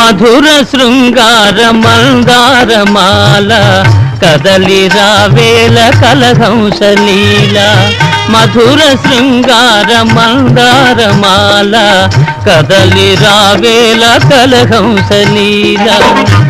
మధుర శృంగార మందారమాల కదలి రావేల కలహంస లీల. మధుర శృంగార మందారమాల కదలి రావేల కలహంసలీల రంగు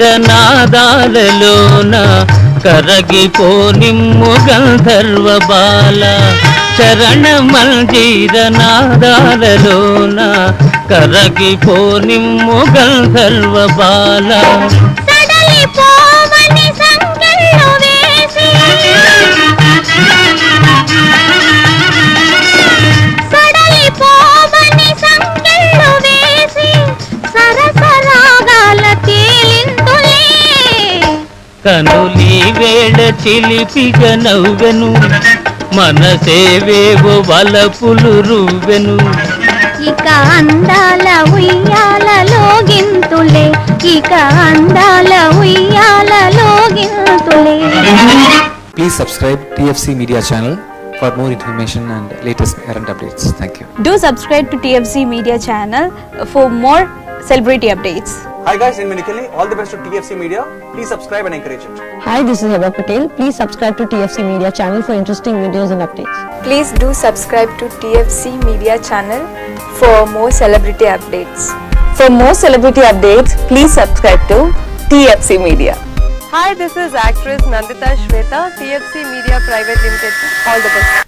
మందిర కరగిపోనిమ్ము గంధర్వ బాల చరణ మందిర కరగిపోనిమ్ము గంధర్వ బాల సడలి పోవని వేసి కనులి వేళ చిలిపిగ నవ్వెను మనసేవేవో వలపులు రువ్వెను ఇక అందాల ఉయ్యాలలో గింతులే ఇక అందాల ఉయ్యాలలో గింతులే Please subscribe TFC Media channel for more information and latest current updates. Thank you. Do subscribe to TFC Media channel for more celebrity updates. Hi guys, in Minikali, all the best to TFC Media. Please subscribe and encourage it. Hi, this is Heba Patel. Please subscribe to TFC Media channel for interesting videos and updates. Please do subscribe to TFC Media channel for more celebrity updates. For more celebrity updates, please subscribe to TFC Media. Hi, this is actress Nandita Shweta, TFC Media Private Limited. All the best.